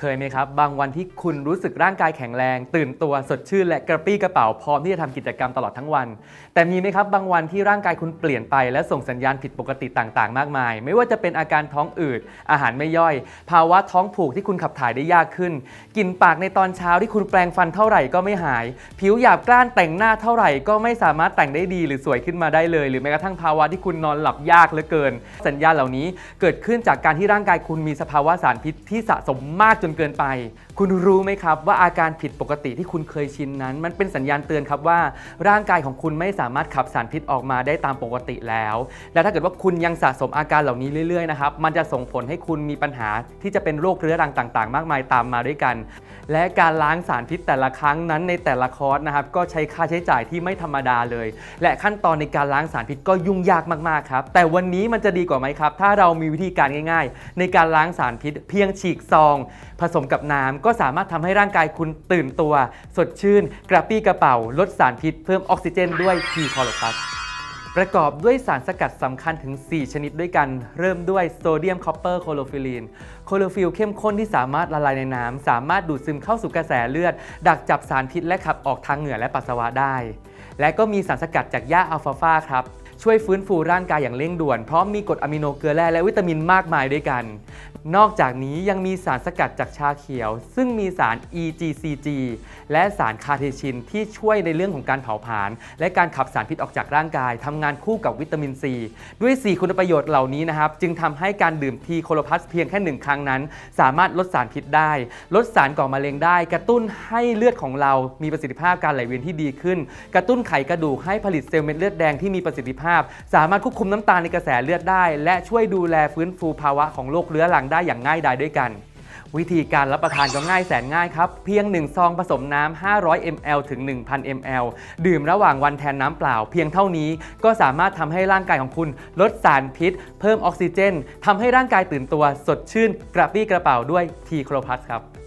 เคยไหมครับ บางวันที่คุณรู้สึกร่างกายแข็งแรง ตื่นตัวสดชื่นและกระปี้กระเป๋าพร้อมที่จะทำกิจกรรมตลอดทั้งวัน แต่มีไหมครับบางวันที่ร่างกายคุณเปลี่ยนไป และส่งสัญญาณผิดปกติต่างๆ มากมาย ไม่ว่าจะเป็นอาการท้องอืด อาหารไม่ย่อย ภาวะท้องผูกที่คุณขับถ่ายได้ยากขึ้นกลิ่นปากในตอนเช้าที่คุณแปรงฟันเท่าไหร่ก็ไม่หาย ผิวหยาบกร้านแต่งหน้าเท่าไหร่ก็ไม่สามารถแต่งได้ดีหรือสวยขึ้นมาได้เลย หรือแม้กระทั่งภาวะที่คุณนอนหลับยากเหลือเกิน สัญญาณเหล่านี้เกิดขึ้นจากการที่ร่างกายคุณมีสภาวะสารพิษที่สะสมมากจนเกินไป คุณรู้ไหมครับว่าอาการผิดปกติที่คุณเคยชินนั้น มันเป็นสัญญาณเตือนครับว่า ร่างกายของคุณไม่สามารถขับสารพิษออกมาได้ตามปกติแล้ว และถ้าเกิดว่าคุณยังสะสมอาการเหล่านี้เรื่อยๆนะครับมันจะส่งผลให้คุณมีปัญหาที่จะเป็นโรคเรื้อรังต่าง ๆ มากมายตามมาด้วยกัน และการล้างสารพิษแต่ละครั้งนั้นในแต่ละคอร์สนะครับก็ใช้ค่าใช้จ่ายที่ไม่ธรรมดาเลย และขั้นตอนในการล้างสารพิษก็ยุ่งยากมากๆครับแต่วันนี้มันจะดีกว่าไหมครับ ถ้าเรามีวิธีการง่าย ๆ ในการล้างสารพิษเพียงฉีกซองผสมกับน้ำก็สามารถทำให้ร่างกายคุณตื่นตัว สดชื่น กระปรี้กระเป๋า ลดสารพิษ เพิ่มออกซิเจนด้วยทีคอโลพัสประกอบด้วยสารสกัดสำคัญถึง 4 ชนิดด้วยกัน เริ่มด้วยโซเดียมคอปเปอร์โคโลฟิลีน โคโลฟิลเข้มข้นที่สามารถละลายในน้ำ สามารถดูดซึมเข้าสู่กระแสเลือด ดักจับสารพิษและขับออกทางเหงื่อและปัสสาวะได้ และก็มีสารสกัดจากหญ้าอัลฟาฟาครับ ช่วยฟื้นฟูร่างกายอย่างเร่งด่วน เพราะมีกรดอะมิโนเกลือแร่และวิตามินมากมายด้วยกัน นอกจากนี้ยังมีสารสกัดจากชาเขียว ซึ่งมีสาร EGCG และสารคาเทชินที่ช่วยในเรื่องของการเผาผลาญและการขับสารพิษออกจากร่างกายทำงานคู่กับวิตามินซีด้วย 4 คุณประโยชน์เหล่านี้นะครับจึงทำให้การดื่มทีโคโลพัสเพียงแค่หนึ่งครั้งนั้น สามารถลดสารพิษได้ ลดสารก่อมะเร็งได้ กระตุ้นให้เลือดของเรามีประสิทธิภาพการไหลเวียนที่ดีขึ้น กระตุ้นไขกระดูกให้ผลิตเซลล์เม็ดเลือดแดงที่มีประสิทธิภาพสามารถควบคุมน้ำตาลในกระแสเลือดได้ และช่วยดูแลฟื้นฟูภาวะของโรคเรื้อรังได้อย่างง่ายดายด้วยกัน วิธีการรับประทานก็ง่ายแสนง่ายครับ เพียง 1 ซองผสมน้ำ 500 ml ถึง 1,000 ml ดื่มระหว่างวันแทนน้ำเปล่า เพียงเท่านี้ก็สามารถทำให้ร่างกายของคุณลดสารพิษ เพิ่มออกซิเจนทำให้ร่างกายตื่นตัว สดชื่น กระปรี้กระเป๋าด้วยทีโครพัสครับ